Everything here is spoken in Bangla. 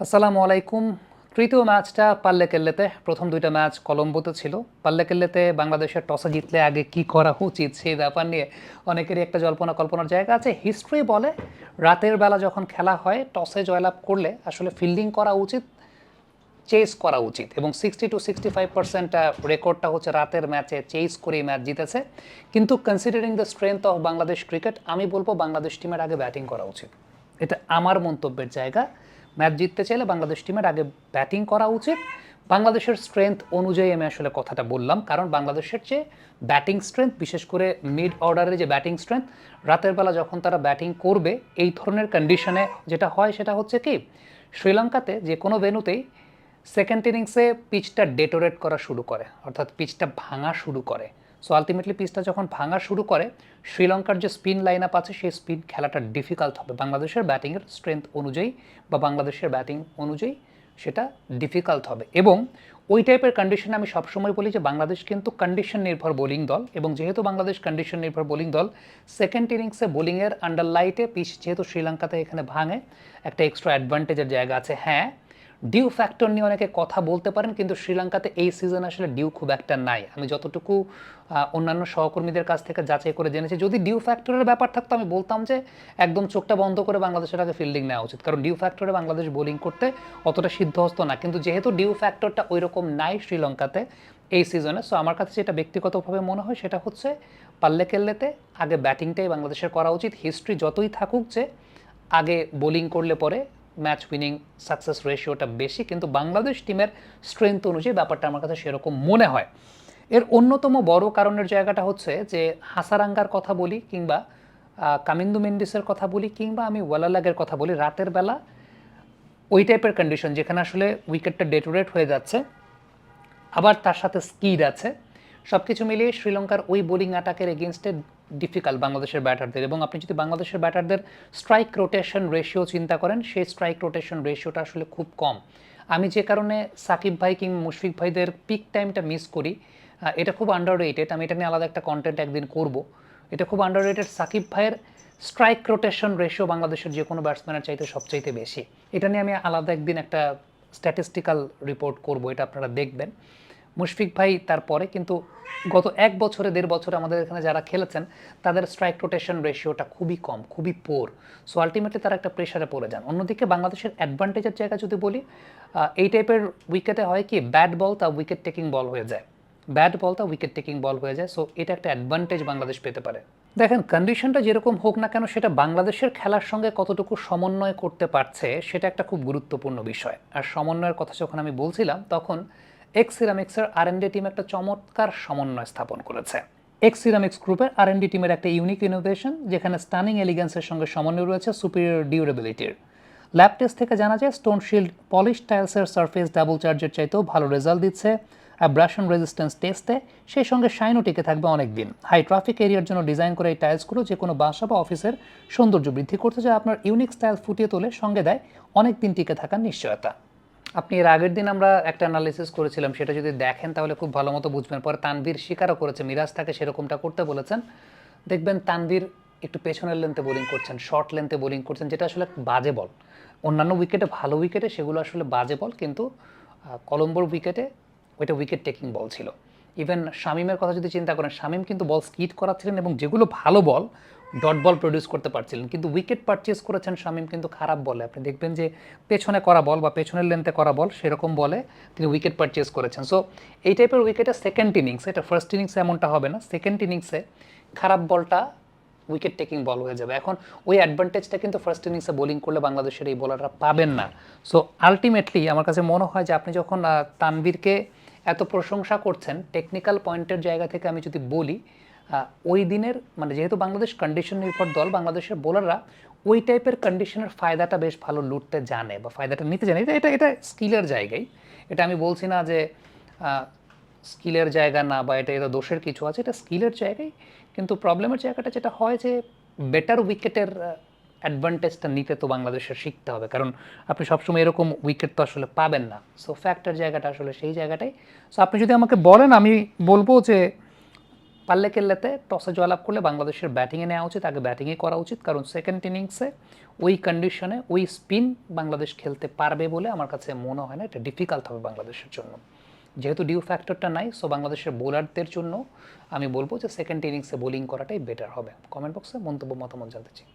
আসসালামু আলাইকুম। তৃতীয় ম্যাচটা পাল্লে কেল্লেতে প্রথম দুইটা ম্যাচ কলম্বোতে ছিল। পাল্লে কেল্লেতে বাংলাদেশের টসে জিতলে আগে কি করা উচিত সেই ব্যাপার নিয়ে অনেকেরই একটা জল্পনা কল্পনার জায়গা আছে। হিস্ট্রি বলে, রাতের বেলা যখন খেলা হয়, টসে জয়লাভ করলে আসলে ফিল্ডিং করা উচিত, চেস করা উচিত এবং sixty two sixty five percent রেকর্ডটা হচ্ছে রাতের ম্যাচে চেস করে ম্যাচ জিতেছে। কিন্তু considering the strength of Bangladesh cricket আমি বলব বাংলাদেশ টিমের আগে ব্যাটিং করা উচিত। এটা আমার মন্তব্যের জায়গা। ম্যাচ জিততে চাইলে বাংলাদেশ টিমের আগে ব্যাটিং করা উচিত। বাংলাদেশের স্ট্রেংথ অনুযায়ী আমি আসলে কথাটা বললাম, কারণ বাংলাদেশের যে ব্যাটিং স্ট্রেংথ বিশেষ করে মিড অর্ডারের যে ব্যাটিং স্ট্রেংথ রাতের বেলা যখন তারা ব্যাটিং করবে, এই ধরনের কন্ডিশনে যেটা হয় সেটা হচ্ছে কি, শ্রীলঙ্কাতে যে কোনো ভেনুতেই সেকেন্ড ইনিংসে পিচটা ডেটোরেট করা শুরু করে, অর্থাৎ পিচটা ভাঙা শুরু করে। সো আলটিমেটলি পিচটা যখন ভাঙা শুরু করে, শ্রীলঙ্কার যে স্পিন লাইন আপ আছে, সেই স্পিন খেলাটা ডিফিকাল্ট হবে। বাংলাদেশের ব্যাটিংয়ের স্ট্রেংথ অনুযায়ী বা বাংলাদেশের ব্যাটিং অনুযায়ী সেটা ডিফিকাল্ট হবে। এবং ওই টাইপের কন্ডিশনে আমি সবসময় বলি যে, বাংলাদেশ কিন্তু কন্ডিশন নির্ভর বোলিং দল এবং যেহেতু বাংলাদেশ কন্ডিশন নির্ভর বোলিং দল সেকেন্ড ইনিংসে বোলিংয়ের আন্ডার লাইটে পিচ যেহেতু শ্রীলঙ্কাতে এখানে ভাঙে, একটা এক্সট্রা অ্যাডভান্টেজের জায়গা আছে। হ্যাঁ ডিউ ফ্যাক্টর নিয়ে অনেকে কথা বলতে পারেন, কিন্তু শ্রীলঙ্কাতে এই সিজন আসলে ডিউ খুব একটা নাই। আমি যতটুকু অন্যান্য সহকর্মীদের কাছ থেকে যাচাই করে জেনেছি, যদি ডিউ ফ্যাক্টরের ব্যাপার থাকতো, আমি বলতাম যে একদম চোখটা বন্ধ করে বাংলাদেশের আগে ফিল্ডিং নেওয়া উচিত। কারণ ডিউ ফ্যাক্টরে বাংলাদেশ বোলিং করতে অতটা সিদ্ধহস্ত না। কিন্তু যেহেতু ডিউ ফ্যাক্টরটা ওই রকম নাই শ্রীলঙ্কাতে এই সিজনে সো আমার কাছে যেটা ব্যক্তিগতভাবে মনে হয়, সেটা হচ্ছে পাল্লে কেল্লেতে আগে ব্যাটিংটাই বাংলাদেশের করা উচিত। হিস্ট্রি যতই থাকুক যে আগে বোলিং করলে পরে ম্যাচ উইনিং সাকসেস রেশিওটা বেশি, কিন্তু বাংলাদেশ টিমের স্ট্রেংথ অনুযায়ী ব্যাপারটা আমার কাছে সেরকম মনে হয়। এর অন্যতম বড় কারণের জায়গাটা হচ্ছে যে হাসারাঙ্গার কথা বলি কিংবা কামিন্দু মেন্ডিসের কথা বলি কিংবা আমি ওয়ালালাগের কথা বলি, রাতের বেলা ওই টাইপের কন্ডিশন যেখানে আসলে উইকেটটা ডেটোরেট হয়ে যাচ্ছে, আবার তার সাথে স্কিড আছে। সব কিছু মিলিয়ে শ্রীলঙ্কার ওই বোলিং অ্যাটাকের এগেনস্টে ডিফিকাল্ট বাংলাদেশের ব্যাটারদের এবং আপনি যদি বাংলাদেশের ব্যাটারদের স্ট্রাইক রোটেশন রেশিও চিন্তা করেন, সেই স্ট্রাইক রোটেশন রেশিওটা আসলে খুব কম। আমি যে কারণে সাকিব ভাই কিংবা মুশফিক ভাইদের পিক টাইমটা মিস করি এটা খুব আন্ডার রেটেড আমি এটা নিয়ে আলাদা একটা কন্টেন্ট একদিন করব। এটা খুব আন্ডার রেটেড সাকিব ভাইয়ের স্ট্রাইক রোটেশন রেশিও বাংলাদেশের যে কোনো ব্যাটসম্যানের চাইতে সবচাইতে বেশি। এটা নিয়ে আমি আলাদা একদিন একটা স্ট্যাটিস্টিক্যাল রিপোর্ট করব, এটা আপনারা দেখবেন। মুশফিক ভাই তারপরে কিন্তু গত এক বছরে, দেড় বছরে আমাদের এখানে যারা খেলেছেন, তাদের স্ট্রাইক রোটেশন রেশিওটা খুবই কম, খুবই পোর সো আলটিমেটলি তারা একটা প্রেশারে পড়ে যান। অন্যদিকে বাংলাদেশের অ্যাডভান্টেজের জায়গা যদি বলি এই টাইপের উইকেটে হয় কি ব্যাট বল তা উইকেট টেকিং বল হয়ে যায়। ব্যাট বল তা উইকেট টেকিং বল হয়ে যায়। সো এটা একটা অ্যাডভান্টেজ বাংলাদেশ পেতে পারে। দেখেন কন্ডিশনটা যেরকম হোক না কেন, সেটা বাংলাদেশের খেলার সঙ্গে কতটুকু সমন্বয় করতে পারছে, সেটা একটা খুব গুরুত্বপূর্ণ বিষয়। আর সমন্বয়ের কথা যখন আমি বলছিলাম, তখন এক্স সিরামিক্সের আর টিম একটা চমৎকার সমন্বয় স্থাপন করেছে। এক্স সিরামিক্স গ্রুপের আর এন ডি টিমের একটা ইউনিক ইনোভেশন যেখানে স্টানিং এলিগেন্সের সঙ্গে সমন্বয় রয়েছে সুপিরিয়র ডিউরেবিলিটির ল্যাব টেস্ট থেকে জানা যায় স্টোন শিল্ড পলিশ টাইলসের সারফেস ডাবল চার্জের চাইতেও ভালো রেজাল্ট দিচ্ছে আর অ্যাব্রাশন রেজিস্ট্যান্স টেস্টে সেই সঙ্গে শাইনও টিকে থাকবে অনেক দিন হাই ট্রাফিক এরিয়ার জন্য ডিজাইন করা এই টাইলসগুলো যে কোনো বাসা বা অফিসের সৌন্দর্য বৃদ্ধি করতে যায় আপনার ইউনিক স্টাইল ফুটিয়ে তোলে সঙ্গে দেয় অনেক দিন টিকে থাকার নিশ্চয়তা। আপনি এর আগের দিন আমরা একটা অ্যানালিসিস করেছিলাম, সেটা যদি দেখেন তাহলে খুব ভালো মতো বুঝবেন। পরে তানভীর স্বীকারও করেছে মিরাজ তাকে সেরকমটা করতে বলেছেন। দেখবেন তানভীর একটু পেছনের লেন্থে বোলিং করছেন শর্ট লেন্থে বোলিং করছেন, যেটা আসলে বাজে বল অন্যান্য উইকেটে ভালো উইকেটে সেগুলো আসলে বাজে বল কিন্তু কলম্বোর উইকেটে ওইটা উইকেট টেকিং বল ছিল। ইভেন শামিমের কথা যদি চিন্তা করেন, শামিম কিন্তু বল স্কিট করাচ্ছিলেন এবং যেগুলো ভালো বল ডট বল প্রডিউস করতে পারছিলেন। কিন্তু উইকেট পারচেস করেছেন শামিম কিন্তু খারাপ বলে। আপনি দেখবেন যে পেছনে করা বল বা পেছনের লেন্থে করা বল সেরকম বলে তিনি উইকেট পারচেস করেছেন। সো এই টাইপের উইকেটে সেকেন্ড ইনিংসে এটা ফার্স্ট ইনিংসে এমনটা হবে না। সেকেন্ড ইনিংসে খারাপ বলটা উইকেট টেকিং বল হয়ে যাবে। এখন ওই অ্যাডভান্টেজটা কিন্তু ফার্স্ট ইনিংসে বোলিং করলে বাংলাদেশের এই বোলাররা পাবেন না। সো আলটিমেটলি আমার কাছে মনে হয় যে আপনি যখন তানবীরকে এত প্রশংসা করছেন টেকনিক্যাল পয়েন্টের জায়গা থেকে আমি যদি বলি ওই দিনের মানে যেহেতু বাংলাদেশ কন্ডিশন নির্ভর দল, বাংলাদেশের বোলাররা ওই টাইপের কন্ডিশনের ফায়দাটা বেশ ভালো লুটতে জানে বা ফায়দাটা নিতে জানে। এটা এটা স্কিলের জায়গায়। এটা আমি বলছি না যে স্কিলের জায়গা না বা এটা এটা দোষের কিছু আছে, এটা স্কিলের জায়গায়। কিন্তু প্রবলেমের জায়গাটা যেটা হয় যে বেটার উইকেটের অ্যাডভান্টেজটা নিতে তো বাংলাদেশের শিখতে হবে। কারণ আপনি সবসময় এরকম উইকেট তো আসলে পাবেন না। সো ফ্যাক্টের জায়গাটা আসলে সেই জায়গাটাই। সো আপনি যদি আমাকে বলেন, আমি বলব যে পাল্লে কেল্লাতে টসে জয়লাভ করলে বাংলাদেশের ব্যাটিংয়ে নেওয়া উচিত, আগে ব্যাটিংয়ে করা উচিত। কারণ সেকেন্ড ইনিংসে ওই কন্ডিশনে ওই স্পিন বাংলাদেশ খেলতে পারবে বলে আমার কাছে মনে হয় না। এটা ডিফিকাল্ট হবে বাংলাদেশের জন্য। যেহেতু ডিউ ফ্যাক্টরটা নাই সো বাংলাদেশের বোলারদের জন্য আমি বলব যে সেকেন্ড ইনিংসে বোলিং করাটাই বেটার হবে। কমেন্ট বক্সে মন্তব্য, মতামত জানতে চাই।